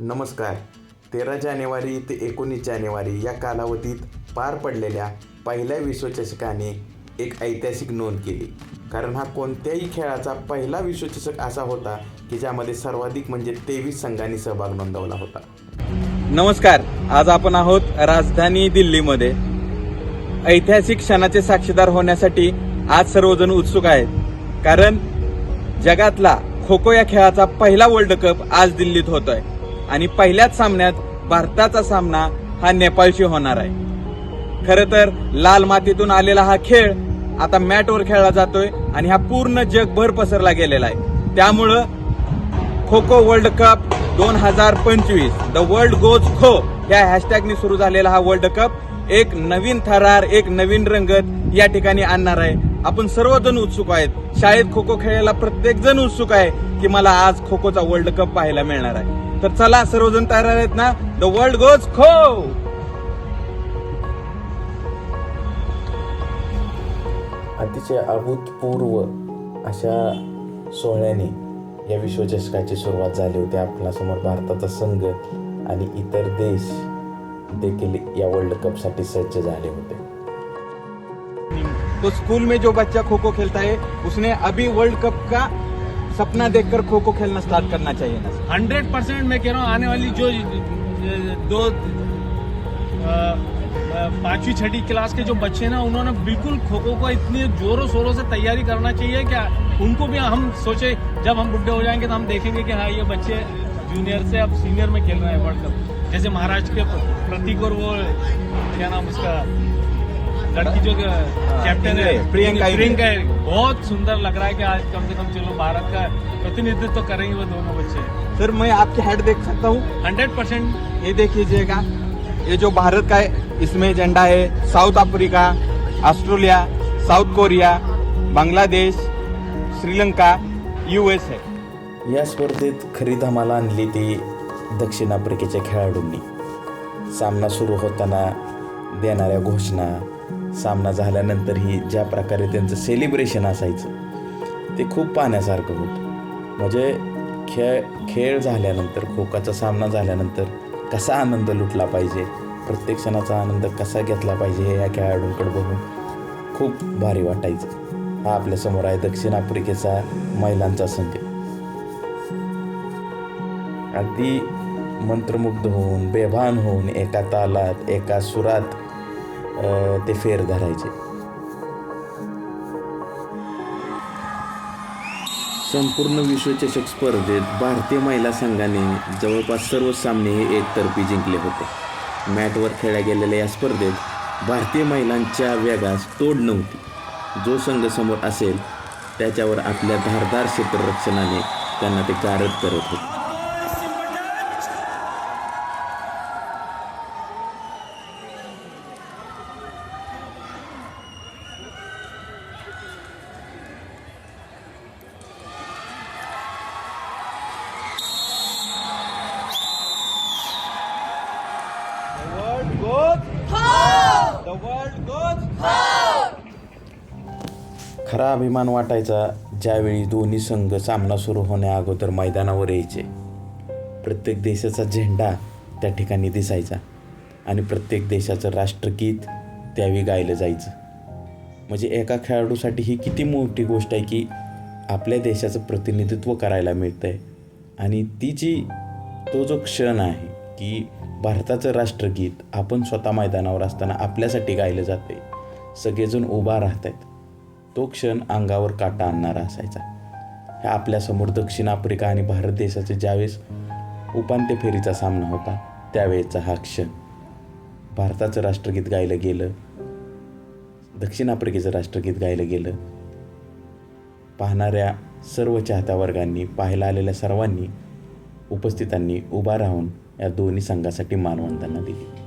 नमस्कार. तेरा जानेवारी ते एकोणीस जानेवारी या कालावधीत पार पडलेल्या पहिल्या विश्वचषकाने एक ऐतिहासिक नोंद केली. कारण हा कोणत्याही खेळाचा पहिला विश्वचषक असा होता की ज्यामध्ये सर्वाधिक म्हणजे तेवीस संघांनी सहभाग नोंदवला होता. नमस्कार. आज आपण आहोत राजधानी दिल्लीमध्ये. ऐतिहासिक क्षणाचे साक्षीदार होण्यासाठी आज सर्वजण उत्सुक आहेत. कारण जगातला खो खो या खेळाचा पहिला वर्ल्ड कप आज दिल्लीत होतोय. आणि पहिल्याच सामन्यात भारताचा सामना हा नेपाळशी होणार आहे. खर तर लाल मातीतून आलेला हा खेळ आता मॅटवर खेळला जातोय आणि हा पूर्ण जगभर पसरला गेलेला आहे. त्यामुळं खो खो वर्ल्ड कप दोन हजार पंचवीस द वर्ल्ड गोज खो या हॅशटॅगने सुरू झालेला हा वर्ल्ड कप एक नवीन थरार एक नवीन रंगत या ठिकाणी आणणार आहे आपण सर्वजण उत्सुक आहेत. शाळेत खो खो खेळायला प्रत्येक जण उत्सुक आहे की मला आज खो खोचा वर्ल्ड कप पाहायला मिळणार आहे. तर चला सर्वजण तयार आहेत ना? The world goes Kho! अतिशय अभूतपूर्व अशा सोहळ्याने या विश्वचषकाची सुरुवात झाली होती. आपल्यासमोर भारताचा संघ आणि इतर देश देखील या वर्ल्ड कपसाठी सज्ज झाले होते. तो स्कूल में जो बच्चा खो खो खेलता है, उसने अभी वर्ल्ड कप का सपना देखकर खो खो खेलना स्टार्ट करना चाहिए ना हंड्रेड परसेंट मैं कह रहा हूँ, आने वाली जो दो पांचवी, छठी क्लास के जो बच्चे ना, उन्होंने बिल्कुल खो खो को इतने जोरों शोरों से तैयारी करना चाहिए क्या उनको भी हम सोचे, जब हम बुढ़े हो जाएँगे तो हम देखेंगे कि हाँ ये बच्चे जूनियर से अब सीनियर में खेल रहे हैं वर्ल्ड कप जैसे महाराष्ट्र के प्रतीक और वो, क्या नाम उसका? लड़की जो कैप्टन है प्रियंका। प्रियंका है। बहुत सुंदर लग रहा है कि आज कम से कम चलो भारत का प्रतिनिधित्व तो करेंगे वो दोनों बच्चे सर मैं आपकी हेड देख सकता हूँ हंड्रेड परसेंट ये देखिएगा ये जो भारत का है इसमें झंडा है South Africa Australia South Korea Bangladesh Sri Lanka US है या स्पर्धेत खरी धमाला आणली ती दक्षिण आफ्रिकेच्या खेळाडूंनी सामना सुरू होताना देणाऱ्या घोषणा सामना झाल्यानंतरही ज्या प्रकारे त्यांचं सेलिब्रेशन असायचं ते खूप पाहण्यासारखं होतं. म्हणजे खेळ खेळ झाल्यानंतर खोकाचा सामना झाल्यानंतर कसा आनंद लुटला पाहिजे प्रत्येक क्षणाचा आनंद कसा घेतला पाहिजे हे या खेळाडूंकडे बघून खूप भारी वाटायचं. हा आपल्यासमोर आहे दक्षिण आफ्रिकेचा महिलांचा संघ. अगदी मंत्रमुग्ध होऊन बेभान होऊन एका तालात एका सुरात ते फेर धरायचे संपूर्ण विश्वचषक स्पर्धेत भारतीय महिला संघाने जवळपास सर्व सामने हे एकतर्फी जिंकले होते. मॅटवर खेळल्या गेलेल्या या स्पर्धेत भारतीय महिलांच्या वेगास तोड नव्हती. जो संघ समोर असेल त्याच्यावर आपल्या धारदार क्षेत्ररक्षणाने त्यांना ते गारद करत होते. खरा अभिमान वाटायचा ज्यावेळी दोन्ही संघ सामना सुरू होण्या अगोदर मैदानावर यायचे. प्रत्येक देशाचा झेंडा त्या ठिकाणी दिसायचा आणि प्रत्येक देशाचं राष्ट्रगीत त्यावेळी गायलं जायचं. म्हणजे एका खेळाडूसाठी ही किती मोठी गोष्ट आहे की आपल्या देशाचं प्रतिनिधित्व करायला मिळतं आहे आणि ती जी तो जो क्षण आहे की भारताचं राष्ट्रगीत आपण स्वतः मैदानावर असताना आपल्यासाठी गायलं जाते सगळेजण उभा राहत आहेत तो क्षण अंगावर काटा आणणारा असायचा. ह्या आपल्यासमोर दक्षिण आफ्रिका आणि भारत देशाचे ज्यावेळेस उपांत्य फेरीचा सामना होता त्यावेळेचा हा क्षण. भारताचं राष्ट्रगीत गायलं गेलं. दक्षिण आफ्रिकेचं राष्ट्रगीत गायलं गेलं. पाहणाऱ्या सर्व चाहत्या वर्गांनी पाहायला आलेल्या सर्वांनी उपस्थितांनी उभा राहून या दोन्ही संघासाठी मानवंदना दिली.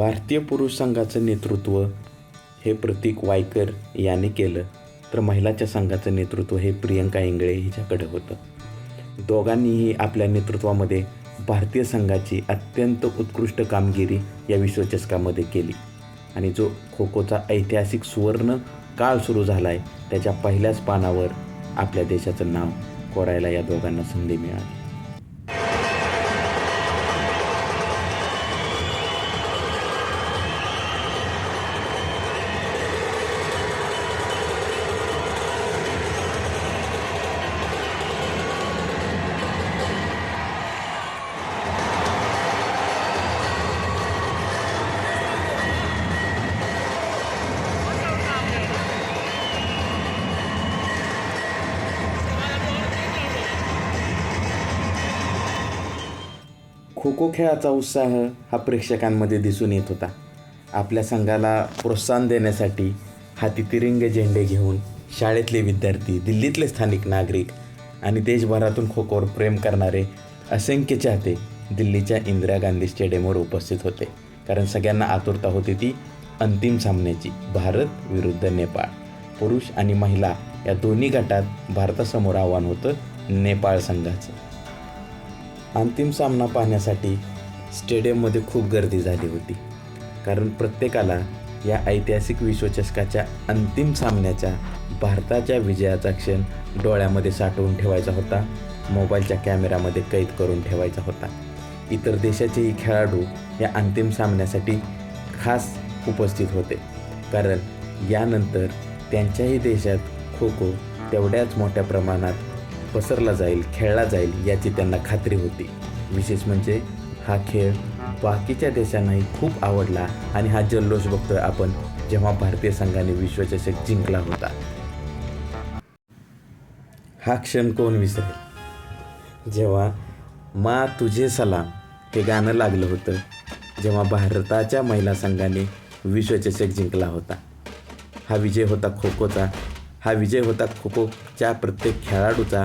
भारतीय पुरुष संघाचं नेतृत्व हे प्रतीक वायकर याने केलं तर महिलाच्या संघाचं नेतृत्व हे प्रियंका इंगळे हिच्याकडे होतं. दोघांनीही आपल्या नेतृत्वामध्ये भारतीय संघाची अत्यंत उत्कृष्ट कामगिरी या विश्वचषकामध्ये केली. आणि जो खो खोचा ऐतिहासिक सुवर्ण काळ सुरू झाला आहे त्याच्या पहिल्याच पानावर आपल्या देशाचं नाव कोरायला या दोघांना संधी मिळाली. खो खो खेळाचा उत्साह हा प्रेक्षकांमध्ये दिसून येत होता. आपल्या संघाला प्रोत्साहन देण्यासाठी हाती तिरंगे झेंडे घेऊन शाळेतले विद्यार्थी दिल्लीतले स्थानिक नागरिक आणि देशभरातून खो खोवर प्रेम करणारे असंख्य चाहते दिल्लीच्या इंदिरा गांधी स्टेडियमवर उपस्थित होते. कारण सगळ्यांना आतुरता होती ती अंतिम सामन्याची. भारत विरुद्ध नेपाळ. पुरुष आणि महिला या दोन्ही गटात भारतासमोर आव्हान होतं नेपाळ संघाचं. अंतिम सामना पाहण्यासाठी स्टेडियममध्ये खूप गर्दी झाली होती. कारण प्रत्येकाला या ऐतिहासिक विश्वचषकाच्या अंतिम सामन्याच्या भारताच्या विजयाचा क्षण डोळ्यामध्ये साठवून ठेवायचा होता. मोबाईलच्या कॅमेऱ्यामध्ये कैद करून ठेवायचा होता. इतर देशाचेही खेळाडू या अंतिम सामन्यासाठी खास उपस्थित होते. कारण यानंतर त्यांच्याही देशात खो खो तेवढ्याच मोठ्या प्रमाणात पसरला जाईल खेळला जाईल याची त्यांना खात्री होती. विशेष म्हणजे हा खेळ बाकीच्या देशांनाही खूप आवडला आणि हा जल्लोष बघतोय आपण जेव्हा भारतीय संघाने विश्वचषक जिंकला होता. हा क्षण कोण विसरेल? जेव्हा मा तुझे सलाम हे गाणं लागलं होतं जेव्हा भारताच्या महिला संघाने विश्वचषक जिंकला होता. हा विजय होता खो खोचा हा विजय होता खो खोच्या प्रत्येक खेळाडूचा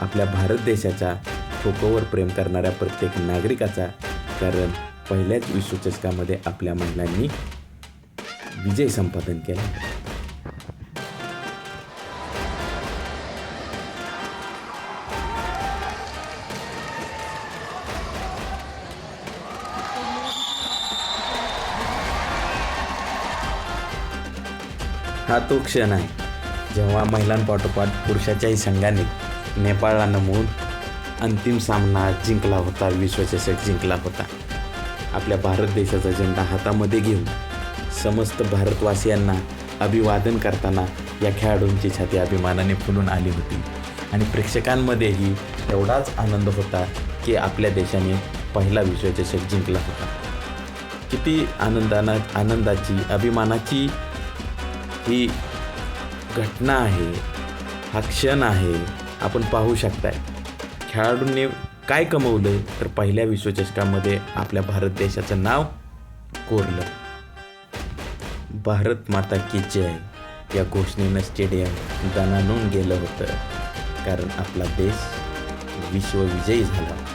आपल्या भारत देशाच्या खोखोवर प्रेम करणाऱ्या प्रत्येक नागरिकाचा कारण पहिल्याच विश्वचषकामध्ये आपल्या महिलांनी विजय संपादन केला. हा तो क्षण आहे जेव्हा महिलांपाठोपाठ पुरुषाच्याही संघाने नेपाळला नमूद अंतिम सामना जिंकला होता विश्वचषक जिंकला होता. आपल्या भारत देशाचा झेंडा हातामध्ये घेऊन समस्त भारतवासियांना अभिवादन करताना या खेळाडूंची छाती अभिमानाने फुलून आली होती. आणि प्रेक्षकांमध्येही एवढाच आनंद होता की आपल्या देशाने पहिला विश्वचषक जिंकला होता. किती आनंदाना आनंदाची अभिमानाची ही घटना आहे हा क्षण आहे. आपण पाहू शकताय. खेळाडूंनी काय कमवलं तर पहिल्या विश्वचषकामध्ये आपल्या भारत देशाचं नाव कोरलं. भारत माता की जय या घोषणेनं स्टेडियम दणानून गेलं होतं. कारण आपला देश विश्वविजयी झाला.